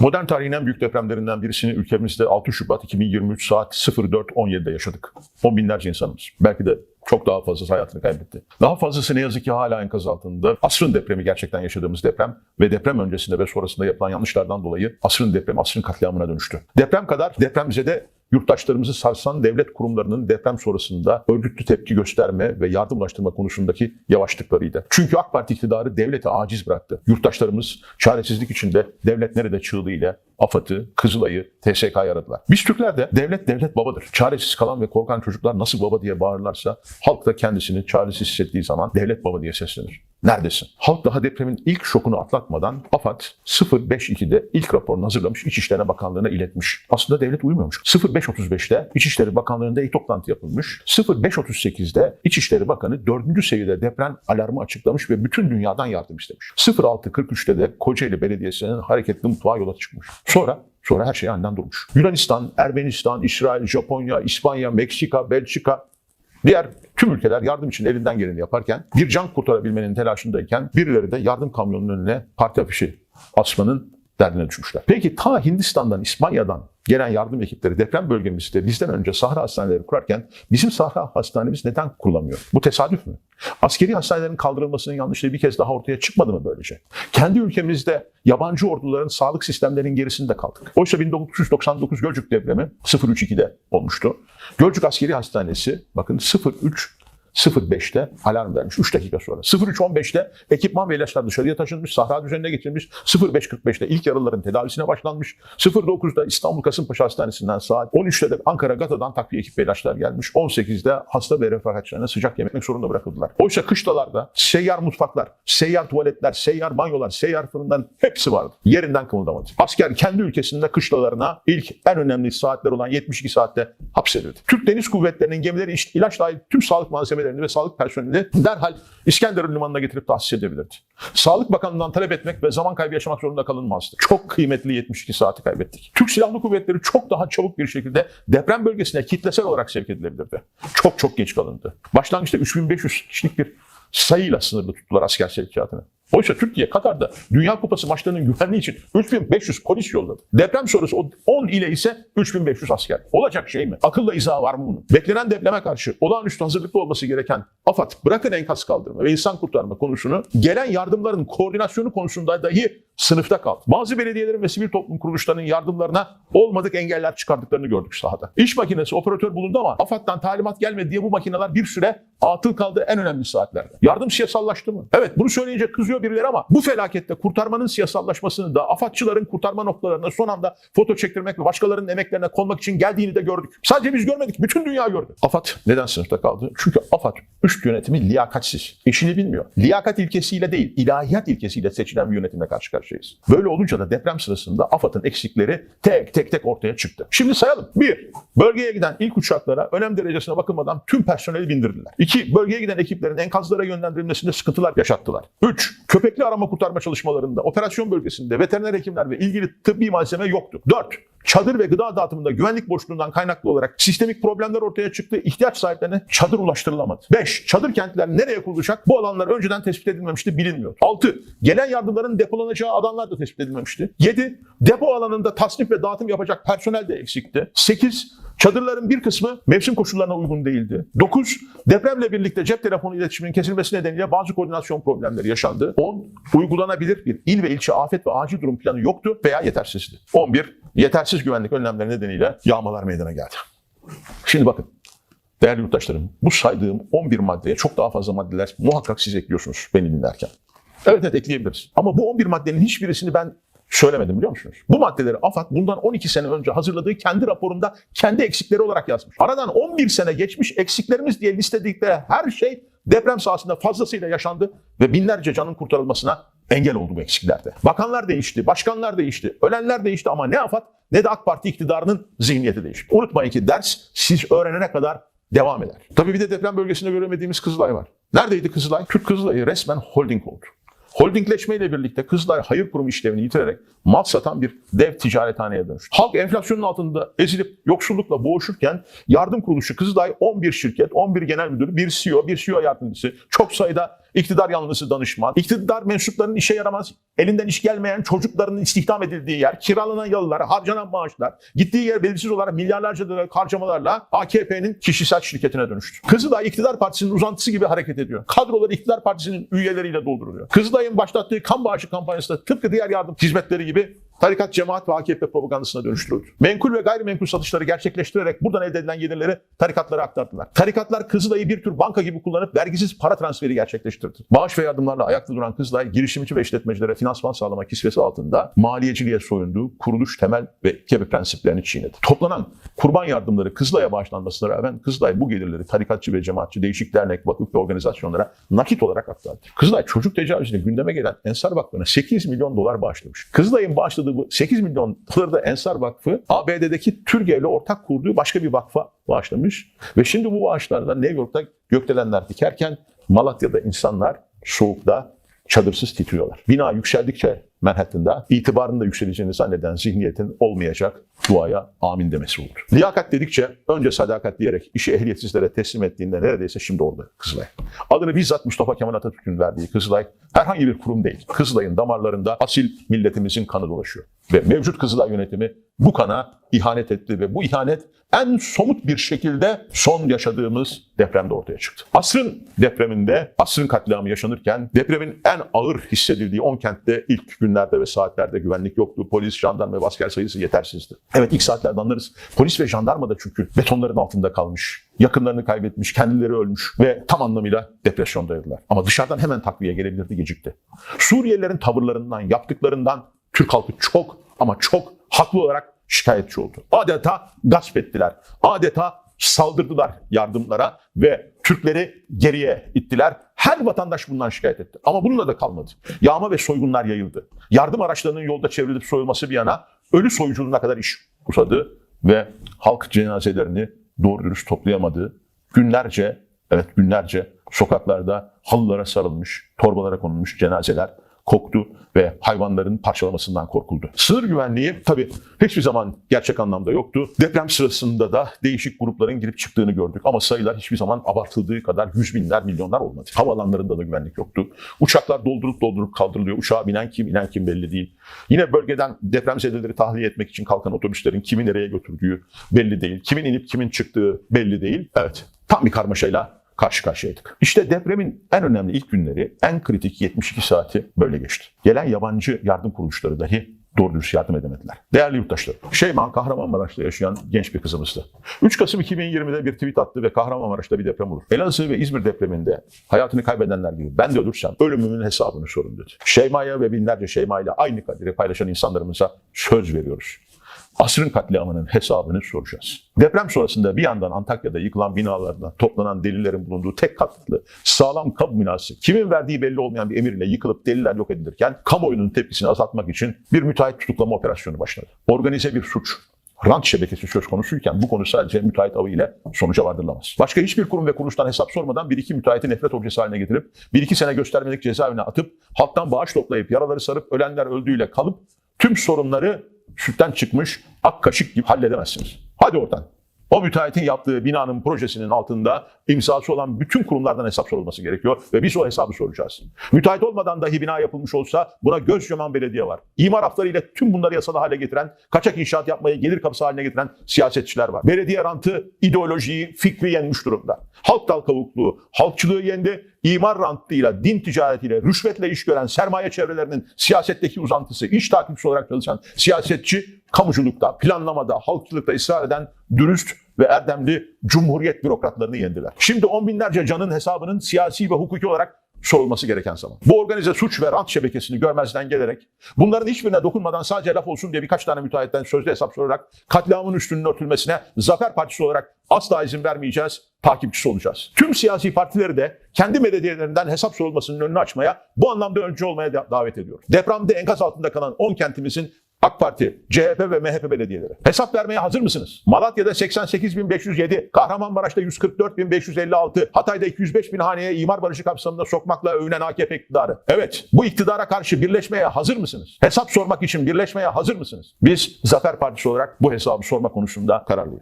Modern tarihin en büyük depremlerinden birisini ülkemizde 6 Şubat 2023 saat 04.17'de yaşadık. On binlerce insanımız. Belki de çok daha fazlası hayatını kaybetti. Daha fazlası ne yazık ki hala enkaz altında. Asrın depremi gerçekten yaşadığımız deprem ve deprem öncesinde ve sonrasında yapılan yanlışlardan dolayı asrın depremi asrın katliamına dönüştü. Deprem kadar depremzede yurttaşlarımızı sarsan devlet kurumlarının deprem sonrasında örgütlü tepki gösterme ve yardım ulaştırma konusundaki yavaşlıklarıydı. Çünkü AK Parti iktidarı devleti aciz bıraktı. Yurttaşlarımız çaresizlik içinde devlet nerede çığlığıyla AFAD'ı, Kızılay'ı, TSK'yı aradılar. Biz Türkler de devlet devlet babadır. Çaresiz kalan ve korkan çocuklar nasıl baba diye bağırırlarsa halk da kendisini çaresiz hissettiği zaman devlet baba diye seslenir. Neredesin? Halk daha depremin ilk şokunu atlatmadan AFAD 052'de ilk raporunu hazırlamış İçişleri Bakanlığı'na iletmiş. Aslında devlet uymuyormuş. 0535'te İçişleri Bakanlığı'nda ilk toplantı yapılmış. 0538'de İçişleri Bakanı 4. seviyede deprem alarmı açıklamış ve bütün dünyadan yardım istemiş. 0643'te de Kocaeli Belediyesi'nin hareketli mutfağa yola çıkmış. Sonra Sonra her şey aniden durmuş. Yunanistan, Ermenistan, İsrail, Japonya, İspanya, Meksika, Belçika Diğer tüm ülkeler yardım için elinden geleni yaparken bir can kurtarabilmenin telaşındayken birileri de yardım kamyonunun önüne parti afişi asmanın derdine düşmüşler. Peki ta Hindistan'dan, İspanya'dan gelen yardım ekipleri deprem bölgemizde bizden önce Sahra hastaneleri kurarken bizim Sahra hastanemiz neden kurulamıyor? Bu tesadüf mü? Askeri hastanelerin kaldırılmasının yanlışlığı bir kez daha ortaya çıkmadı mı böylece? Kendi ülkemizde yabancı orduların sağlık sistemlerinin gerisinde kaldık. Oysa 1999 Gölcük depremi 032'de olmuştu. Gölcük Askeri Hastanesi bakın 03 05'te alarm vermiş 3 dakika sonra. 03.15'te ekipman ve ilaçlar dışarıya taşınmış, sahra düzenine getirilmiş. 05.45'te ilk yaralıların tedavisine başlanmış. 09'da İstanbul Kasımpaşa Hastanesi'nden saat 13'te de Ankara Gata'dan takviye ekip ve ilaçlar gelmiş. 18'de hasta ve refakatçilerine sıcak yemek zorunda bırakıldılar. Oysa kışlalarda seyyar mutfaklar, seyyar tuvaletler, seyyar banyolar, seyyar fırından hepsi vardı. Yerinden kımıldamadı. Asker kendi ülkesinde kışlalarına ilk en önemli saatler olan 72 saatte hapsedildi. Türk Deniz Kuvvetleri'nin gemileri ilaç dahil tüm sağlık malzemelerini ve sağlık personelini derhal İskenderun limanına getirip tahsis edebilirdi. Sağlık Bakanlığı'ndan talep etmek ve zaman kaybı yaşamak zorunda kalınmazdı. Çok kıymetli 72 saati kaybettik. Türk Silahlı Kuvvetleri çok daha çabuk bir şekilde deprem bölgesine kitlesel olarak sevk edilebilirdi. Çok çok geç kalındı. Başlangıçta 3500 kişilik bir sayıyla sınırlı tuttular asker sevkiyatını. Oysa Türkiye Katar'da Dünya Kupası maçlarının güvenliği için 3500 polis yolladı. Deprem sonrası o 10 ile ise 3500 asker. Olacak şey mi? Akılla izahı var mı bunun? Beklenen depreme karşı olağanüstü hazırlıklı olması gereken AFAD bırakın enkaz kaldırma ve insan kurtarma konusunu gelen yardımların koordinasyonu konusunda dahi sınıfta kaldı. Bazı belediyelerin ve sivil toplum kuruluşlarının yardımlarına olmadık engeller çıkardıklarını gördük sahada. İş makinesi operatör bulundu ama AFAD'dan talimat gelmedi diye bu makineler bir süre atıl kaldı en önemli saatlerde. Yardım siyasallaştı mı? Evet bunu söyleyince kızıyor birileri ama bu felakette kurtarmanın siyasallaşmasını da AFAD'çıların kurtarma noktalarına son anda foto çektirmek ve başkalarının emeklerine konmak için geldiğini de gördük. Sadece biz görmedik, bütün dünya gördü. AFAD neden sınıfta kaldı? Çünkü AFAD üst yönetimi liyakatsiz. İşini bilmiyor. Liyakat ilkesiyle değil, ilahiyat ilkesiyle seçilen bir yönetimle karşı karşıyayız. Böyle olunca da deprem sırasında AFAD'ın eksikleri tek tek tek ortaya çıktı. Şimdi sayalım. Bir, bölgeye giden ilk uçaklara önem derecesine bakılmadan tüm personeli bindirdiler. İki, bölgeye giden ekiplerin enkazlara yönlendirilmesinde sıkıntılar yaşattılar. Üç, köpekli arama kurtarma çalışmalarında, operasyon bölgesinde veteriner hekimler ve ilgili tıbbi malzeme yoktu. Dört, çadır ve gıda dağıtımında güvenlik boşluğundan kaynaklı olarak sistemik problemler ortaya çıktı. İhtiyaç sahiplerine çadır ulaştırılamadı. 5. Çadır kentler nereye kurulacak? Bu alanlar önceden tespit edilmemişti, bilinmiyor. 6. Gelen yardımların depolanacağı alanlar da tespit edilmemişti. 7. Depo alanında tasnif ve dağıtım yapacak personel de eksikti. 8. Çadırların bir kısmı mevsim koşullarına uygun değildi. 9. Depremle birlikte cep telefonu iletişiminin kesilmesi nedeniyle bazı koordinasyon problemleri yaşandı. 10. Uygulanabilir bir il ve ilçe afet ve acil durum planı yoktu veya yetersizdi. 11. Yetersiz güvenlik önlemleri nedeniyle yağmalar meydana geldi. Şimdi bakın değerli yurttaşlarım bu saydığım 11 maddeye çok daha fazla maddeler muhakkak siz ekliyorsunuz beni dinlerken. Evet evet ekleyebiliriz. Ama bu 11 maddenin hiçbirisini ben söylemedim biliyor musunuz? Bu maddeleri AFAD bundan 12 sene önce hazırladığı kendi raporunda kendi eksikleri olarak yazmış. Aradan 11 sene geçmiş eksiklerimiz diye listeledikleri her şey deprem sahasında fazlasıyla yaşandı ve binlerce canın kurtarılmasına engel oldu bu eksiklerde. Bakanlar değişti, başkanlar değişti, ölenler değişti ama ne AFAD ne de AK Parti iktidarının zihniyeti değişti. Unutmayın ki ders siz öğrenene kadar devam eder. Tabii bir de deprem bölgesinde göremediğimiz Kızılay var. Neredeydi Kızılay? Türk Kızılay'ı resmen holding oldu. Holdingleşmeyle birlikte Kızılay hayır kurumu işlevini yitirerek mal satan bir dev ticarethaneye dönüştü. Halk enflasyonun altında ezilip yoksullukla boğuşurken yardım kuruluşu Kızılay 11 şirket, 11 genel müdür, bir CEO, bir CEO yardımcısı, çok sayıda iktidar yanlısı danışman, iktidar mensuplarının işe yaramaz, elinden iş gelmeyen çocukların istihdam edildiği yer, kiralanan yalılar, harcanan maaşlar, gittiği yer belirsiz olarak milyarlarca liralık harcamalarla AKP'nin kişisel şirketine dönüştü. Kızılay iktidar partisinin uzantısı gibi hareket ediyor. Kadroları iktidar partisinin üyeleriyle dolduruluyor. Kızılay'ın başlattığı kan bağışı kampanyası da tıpkı diğer yardım hizmetleri gibi tarikat, cemaat ve AKP propagandasına dönüştürüldü. Menkul ve gayrimenkul satışları gerçekleştirerek buradan elde edilen gelirleri tarikatlara aktardılar. Tarikatlar Kızılay'ı bir tür banka gibi kullanıp vergisiz para transferi gerçekleştirdi. Bağış ve yardımlarla ayakta duran Kızılay, girişimci ve işletmecilere finansman sağlama kisvesi altında maliyeciliğe soyunduğu kuruluş temel ve ilke prensiplerini çiğnedi. Toplanan kurban yardımları Kızılay'a bağışlanmasına rağmen Kızılay bu gelirleri tarikatçı ve cemaatçi değişik dernek, vakıf ve organizasyonlara nakit olarak aktardı. Kızılay çocuk tecavüzüne gündeme gelen Ensar Vakfı'na 8 milyon dolar bağışlamış. Kızılay'ın bağışladığı bu 8 milyon doları da Ensar Vakfı ABD'deki Türkiye ile ortak kurduğu başka bir vakfa bağışlamış. Ve şimdi bu bağışlarla New York'ta gökdelenler dikerken Malatya'da insanlar soğukta çadırsız titriyorlar. Bina yükseldikçe Manhattan'da itibarın da yükseleceğini zanneden zihniyetin olmayacak duaya amin demesi olur. Liyakat dedikçe önce sadakat diyerek işi ehliyetsizlere teslim ettiğinde neredeyse şimdi orada Kızılay. Adını bizzat Mustafa Kemal Atatürk'ün verdiği Kızılay herhangi bir kurum değil. Kızılay'ın damarlarında asil milletimizin kanı dolaşıyor. Ve mevcut Kızılay yönetimi bu kana ihanet etti ve bu ihanet en somut bir şekilde son yaşadığımız depremde ortaya çıktı. Asrın depreminde, asrın katliamı yaşanırken depremin en ağır hissedildiği 10 kentte ilk günlerde ve saatlerde güvenlik yoktu. Polis, jandarma ve asker sayısı yetersizdi. Evet ilk saatlerde anlarız. Polis ve jandarma da çünkü betonların altında kalmış. Yakınlarını kaybetmiş, kendileri ölmüş ve tam anlamıyla depresyondaydılar. Ama dışarıdan hemen takviye gelebilirdi gecikti. Suriyelilerin tavırlarından, yaptıklarından Türk halkı çok ama çok haklı olarak şikayetçi oldu. Adeta gasp ettiler. Adeta saldırdılar yardımlara ve Türkleri geriye ittiler. Her vatandaş bundan şikayet etti. Ama bununla da kalmadı. Yağma ve soygunlar yayıldı. Yardım araçlarının yolda çevrilip soyulması bir yana ölü soyuculuğuna kadar iş uzadı ve halk cenazelerini doğru dürüst toplayamadı. Günlerce, evet günlerce sokaklarda halılara sarılmış, torbalara konulmuş cenazeler koktu ve hayvanların parçalamasından korkuldu. Sınır güvenliği tabii hiçbir zaman gerçek anlamda yoktu. Deprem sırasında da değişik grupların girip çıktığını gördük ama sayılar hiçbir zaman abartıldığı kadar yüz binler, milyonlar olmadı. Havaalanlarında da güvenlik yoktu. Uçaklar doldurup doldurup kaldırılıyor. Uçağa binen kim, inen kim belli değil. Yine bölgeden depremzedeleri tahliye etmek için kalkan otobüslerin kimi nereye götürdüğü belli değil. Kimin inip kimin çıktığı belli değil. Evet, tam bir karmaşayla karşı karşıyaydık. İşte depremin en önemli ilk günleri, en kritik 72 saati böyle geçti. Gelen yabancı yardım kuruluşları dahi doğru dürüst yardım edemediler. Değerli yurttaşlarım, Şeyma Kahramanmaraş'ta yaşayan genç bir kızımızdı. 3 Kasım 2020'de bir tweet attı ve Kahramanmaraş'ta bir deprem olur. Elazığ ve İzmir depreminde hayatını kaybedenler gibi ben de ölürsem ölümümün hesabını sorun dedi. Şeyma'ya ve binlerce Şeyma ile aynı kaderi paylaşan insanlarımıza söz veriyoruz asrın katliamının hesabını soracağız. Deprem sonrasında bir yandan Antakya'da yıkılan binalardan toplanan delillerin bulunduğu tek katlı sağlam kamu binası kimin verdiği belli olmayan bir emirle yıkılıp deliller yok edilirken kamuoyunun tepkisini azaltmak için bir müteahhit tutuklama operasyonu başladı. Organize bir suç rant şebekesi söz konusuyken bu konu sadece müteahhit avı ile sonuca vardırılamaz. Başka hiçbir kurum ve kuruluştan hesap sormadan bir iki müteahhiti nefret objesi haline getirip bir iki sene göstermelik cezaevine atıp halktan bağış toplayıp yaraları sarıp ölenler öldüğüyle kalıp tüm sorunları sütten çıkmış ak kaşık gibi halledemezsiniz. Hadi oradan. O müteahhitin yaptığı binanın projesinin altında imzası olan bütün kurumlardan hesap sorulması gerekiyor ve biz o hesabı soracağız. Müteahhit olmadan dahi bina yapılmış olsa buna göz yuman belediye var. İmar haflarıyla tüm bunları yasal hale getiren, kaçak inşaat yapmayı gelir kapısı haline getiren siyasetçiler var. Belediye rantı ideolojiyi, fikri yenmiş durumda. Halk dal kavukluğu, halkçılığı yendi, imar rantıyla, din ticaretiyle, rüşvetle iş gören sermaye çevrelerinin siyasetteki uzantısı, iş takipçisi olarak çalışan siyasetçi, kamuculukta, planlamada, halkçılıkta ısrar eden dürüst ve erdemli cumhuriyet bürokratlarını yendiler. Şimdi on binlerce canın hesabının siyasi ve hukuki olarak sorulması gereken zaman. Bu organize suç ve rant şebekesini görmezden gelerek bunların hiçbirine dokunmadan sadece laf olsun diye birkaç tane müteahhitten sözde hesap sorarak katliamın üstünün örtülmesine Zafer Partisi olarak asla izin vermeyeceğiz, takipçisi olacağız. Tüm siyasi partileri de kendi medyelerinden hesap sorulmasının önünü açmaya, bu anlamda öncü olmaya da- davet ediyor. Depremde enkaz altında kalan 10 kentimizin AK Parti, CHP ve MHP belediyeleri. Hesap vermeye hazır mısınız? Malatya'da 88.507, Kahramanmaraş'ta 144.556, Hatay'da 205 bin haneye imar barışı kapsamında sokmakla övünen AKP iktidarı. Evet, bu iktidara karşı birleşmeye hazır mısınız? Hesap sormak için birleşmeye hazır mısınız? Biz Zafer Partisi olarak bu hesabı sorma konusunda kararlıyız.